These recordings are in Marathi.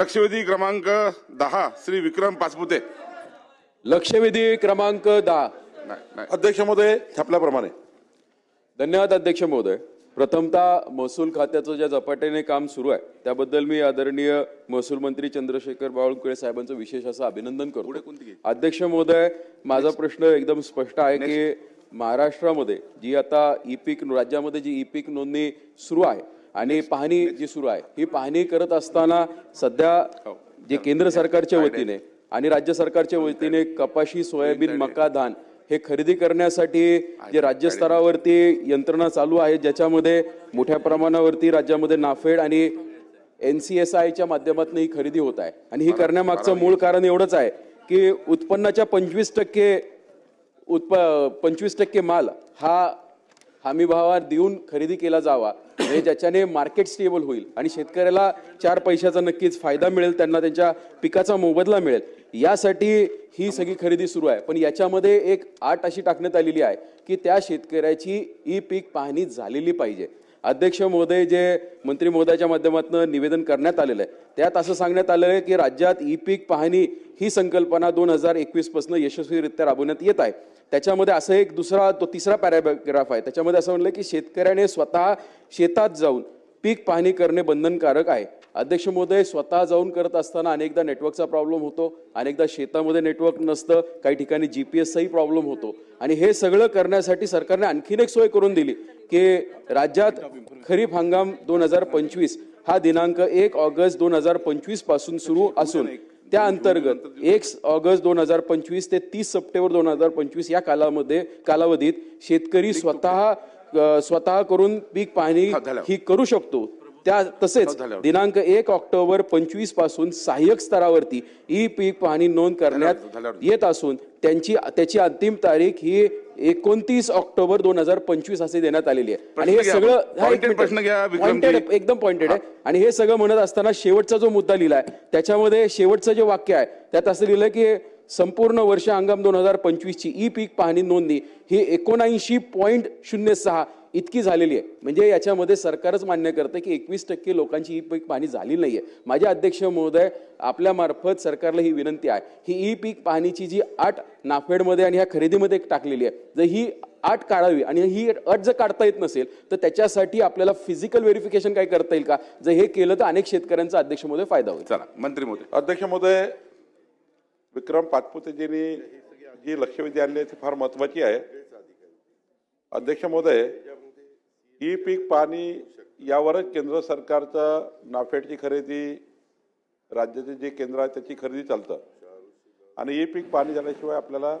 लक्षवेधी क्रमांक दहा श्री विक्रम पाचपुते. लक्षवेधी क्रमांक दहा. अध्यक्ष महोदय छापल्याप्रमाणे. धन्यवाद अध्यक्ष महोदय. प्रथमतः महसूल खात्याचं ज्या झपाट्याने काम सुरू आहे त्याबद्दल मी आदरणीय महसूल मंत्री चंद्रशेखर बावनकुळे साहेबांचं विशेष असं अभिनंदन करतो. अध्यक्ष महोदय माझा प्रश्न एकदम स्पष्ट आहे की महाराष्ट्रामध्ये जी आता ई पीक राज्यामध्ये जी ई पीक नोंदणी सुरू आहे आणि पाहणी जी सुरू आहे ही पाहणी करत असताना सध्या जे केंद्र सरकारच्या वतीने आणि राज्य सरकारच्या वतीने कपाशी सोयाबीन मका धान हे खरेदी करण्यासाठी जे राज्य स्तरावरती यंत्रणा चालू आहे ज्याच्यामध्ये मोठ्या प्रमाणावरती राज्यामध्ये नाफेड आणि एन सी एस आयच्या माध्यमातून ही खरेदी होत आहे. आणि ही करण्यामागचं मूळ कारण एवढंच आहे की उत्पन्नाच्या पंचवीस टक्के उत्प पंचवीस टक्के माल हा हमी भावात देऊन खरेदी केला जावा म्हणजे ज्याच्याने मार्केट स्टेबल होईल आणि शेतकऱ्याला चार पैशाचा नक्कीच फायदा मिळेल त्यांना त्यांच्या पिकाचा मोबदला मिळेल यासाठी ही सगळी खरेदी सुरू आहे. पण याच्यामध्ये एक आट अशी टाकण्यात आलेली आहे की त्या शेतकऱ्याची ई पीक पाहणी झालेली पाहिजे. अध्यक्ष महोदय जे मंत्री महोदयाच्या माध्यमातून निवेदन करण्यात आलेलं आहे त्यात असं सांगण्यात आलेलं आहे की राज्यात ई पीक पाहणी ही संकल्पना दोन हजार एकवीसपासून यशस्वीरित्या राबवण्यात येत आहे. त्याच्यामध्ये असं एक दुसरा तो तिसरा पॅराग्राफ आहे. त्याच्यामध्ये असं म्हणलं की शेतकऱ्याने स्वतः शेतात जाऊन पीक पाहणी करणे बंधनकारक आहे. अध्यक्ष महोदय स्वतः जाऊन करत असताना अनेकदा नेटवर्कचा प्रॉब्लेम होतो अनेकदा शेतामध्ये नेटवर्क नसतं काही ठिकाणी जी पी एसचाही प्रॉब्लेम होतो. आणि हे सगळं करण्यासाठी सरकारने आणखीन एक सोय करून दिली. की राज्यात खरीप हंगाम दोन हजार पंचवीस हा दिनांक एक ऑगस्ट दोन हजार पंचवीसपासून सुरू असून त्या अंतर्गत एक ऑगस्ट दोन हजार पंचवीस ते तीस सप्टेंबर दोन हजार पंचवीस या कालामध्ये कालावधीत शेतकरी स्वतः स्वतः करून पीक पाहणी ही करू शकतो. त्या तसेच दिनांक एक ऑक्टोबर पंचवीसपासून सहाय्यक स्तरावरती ई पीक पाहणी नोंद करण्यात येत असून त्यांची त्याची अंतिम तारीख ही एकोणतीस ऑक्टोबर दोन हजार पंचवीस असे देण्यात आलेली आहे आणि हे. सगळं हा. प्रश्न घ्या. Pointed एकदम पॉइंटेड आहे आणि हे सगळं म्हणत असताना शेवटचा जो मुद्दा लिहिलाय त्याच्यामध्ये शेवटचं जे वाक्य आहे त्यात असं लिहिलं की संपूर्ण वर्ष हंगाम दोन हजार पंचवीस ची ई पीक पाहणी नोंदणी ही एकोणऐंशी पॉईंट शून्य सहा इतकी झालेली आहे. म्हणजे याच्यामध्ये सरकारच मान्य करतं की एकवीस टक्के लोकांची ई पीक पाहणी झाली आहे माझे अध्यक्ष महोदय आपल्या मार्फत सरकारला ही विनंती आहे ही ई पीक पाहणीची जी आठ नाफेडमध्ये आणि ह्या खरेदीमध्ये टाकलेली आहे जर ही आठ काढावी आणि ही अट जर काढता येत नसेल तर त्याच्यासाठी आपल्याला फिजिकल व्हेरिफिकेशन काय करता येईल का? जर हे केलं तर अनेक शेतकऱ्यांचा अध्यक्ष महोदय फायदा होईल. चला मंत्री मोदी अध्यक्ष महोदय विक्रम पाचपुतेजींनी जी लक्षवेधी आणली ते ती फार महत्वाची आहे. अध्यक्ष महोदय ई पीक पाणी यावरच केंद्र सरकारचं नाफेडची खरेदी राज्याचे जे केंद्र आहे त्याची खरेदी चालतं. आणि ई पीक पाणी झाल्याशिवाय आपल्याला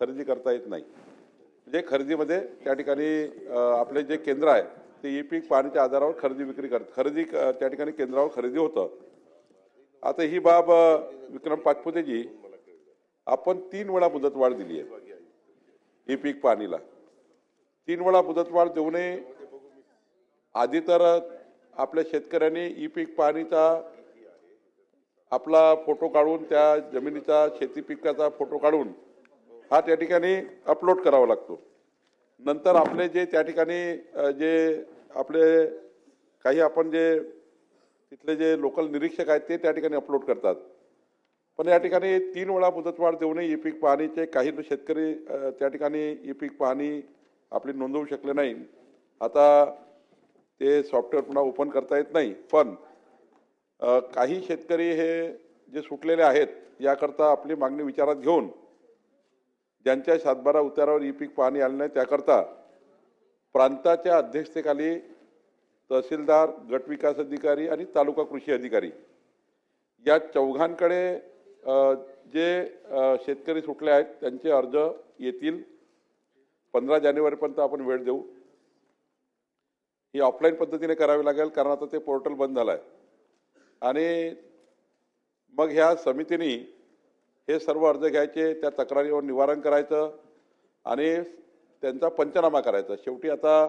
खरेदी करता येत नाही. म्हणजे खरेदीमध्ये त्या ठिकाणी आपले जे केंद्र आहे ते ई पीक पाणीच्या आधारावर खरेदी विक्री करत खरेदी त्या ठिकाणी केंद्रावर खरेदी होतं. आता ही बाब विक्रम पाचपुतेजी आपण तीन वेळा मुदतवाढ दिली आहे. ही पीक पाणीला. तीन वेळा मुदतवाढ देऊनही आधी तर आपल्या शेतकऱ्यांनी ई पीक पाणीचा आपला फोटो काढून त्या जमिनीचा शेती पिकाचा फोटो काढून हा त्या ठिकाणी अपलोड करावा लागतो. नंतर आपले जे त्या ठिकाणी जे आपले काही आपण जे तिथले जे लोकल निरीक्षक आहेत ते त्या ठिकाणी अपलोड करतात. पण या ठिकाणी तीन वेळा मुदतवाढ देऊनही ई पीक पाहणीचे काही शेतकरी त्या ठिकाणी ई पीक पाहणी आपली नोंदवू शकले नाही आता ते सॉफ्टवेअर पुन्हा ओपन करता येत नाही. पण काही शेतकरी हे जे सुटलेले आहेत याकरता आपली मागणी विचारात घेऊन ज्यांच्या सातबारा उतारावर ई पीक पाहणी आलं नाही त्याकरता प्रांताच्या अध्यक्षतेखाली तहसीलदार गट विकास अधिकारी आणि तालुका कृषी अधिकारी या चौघांकडे जे शेतकरी सुटले आहेत त्यांचे अर्ज येतील. पंधरा जानेवारीपर्यंत आपण वेळ देऊ. ही ऑफलाईन पद्धतीने करावी लागेल कारण आता ते पोर्टल बंद झालं आहे आणि मग ह्या समितीने हे सर्व अर्ज घ्यायचे त्या तक्रारीवर निवारण करायचं आणि त्यांचा पंचनामा करायचा. शेवटी आता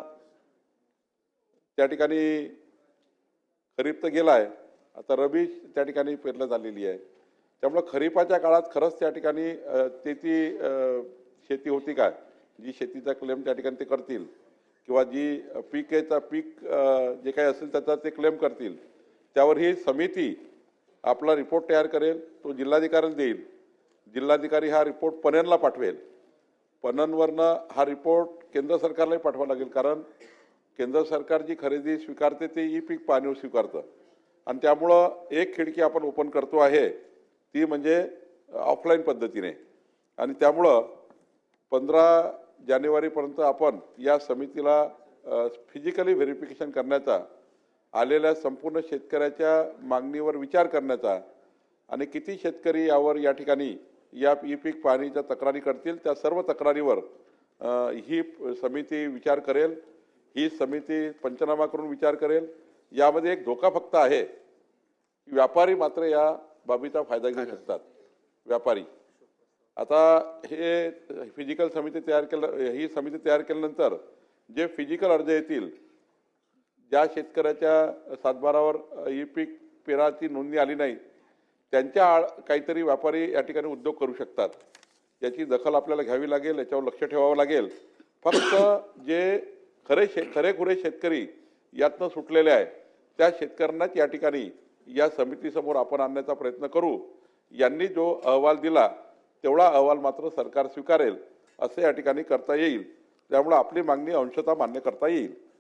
त्या ठिकाणी खरीप तर गेला आहे आता रबी त्या ठिकाणी पेरलं झालेली आहे. त्यामुळं खरीपाच्या काळात खरंच त्या ठिकाणी ते ती शेती होती काय? जी शेतीचा क्लेम त्या ठिकाणी ते करतील. किंवा जी पिकेचा पीक जे काही असेल त्याचा ते क्लेम करतील. त्यावर ही समिती आपला रिपोर्ट तयार करेल तो जिल्हाधिकाऱ्याला देईल. जिल्हाधिकारी हा रिपोर्ट पणनला पाठवेल. पणनवरनं हा रिपोर्ट केंद्र सरकारलाही पाठवावा लागेल कारण केंद्र सरकार जी खरेदी स्वीकारते ते ई पीक पाहणीवर स्वीकारतं. आणि त्यामुळं एक खिडकी आपण ओपन करतो आहे ती म्हणजे ऑफलाईन पद्धतीने. आणि त्यामुळं पंधरा जानेवारीपर्यंत आपण या समितीला फिजिकली व्हेरिफिकेशन करण्याचा आलेल्या संपूर्ण शेतकऱ्याच्या मागणीवर विचार करण्याचा आणि किती शेतकरी यावर या ठिकाणी या ई पीक पाहणीच्या तक्रारी करतील त्या सर्व तक्रारीवर ही समिती विचार करेल ही समिती पंचनामा करून विचार करेल. यामध्ये एक धोका फक्त आहे व्यापारी मात्र या बाबीचा फायदा घेऊ शकतात. व्यापारी. आता हे फिजिकल समिती तयार केलं ही समिती तयार केल्यानंतर जे फिजिकल अर्ज येतील ज्या शेतकऱ्याच्या सातबारावर ही पीक पेराची नोंदणी आली नाही त्यांच्या आळ काहीतरी व्यापारी या ठिकाणी उद्योग करू शकतात. याची दखल आपल्याला घ्यावी लागेल याच्यावर लक्ष ठेवावं लागेल. फक्त जे खरे शे खरेखुरे शेतकरी यातनं सुटलेले आहे त्या शेतकऱ्यांनाच या ठिकाणी या समितीसमोर आपण आणण्याचा प्रयत्न करू. यांनी जो अहवाल दिला तेवढा अहवाल मात्र सरकार स्वीकारेल असे या ठिकाणी करता येईल. त्यामुळे आपली मागणी अंशतः मान्य करता येईल.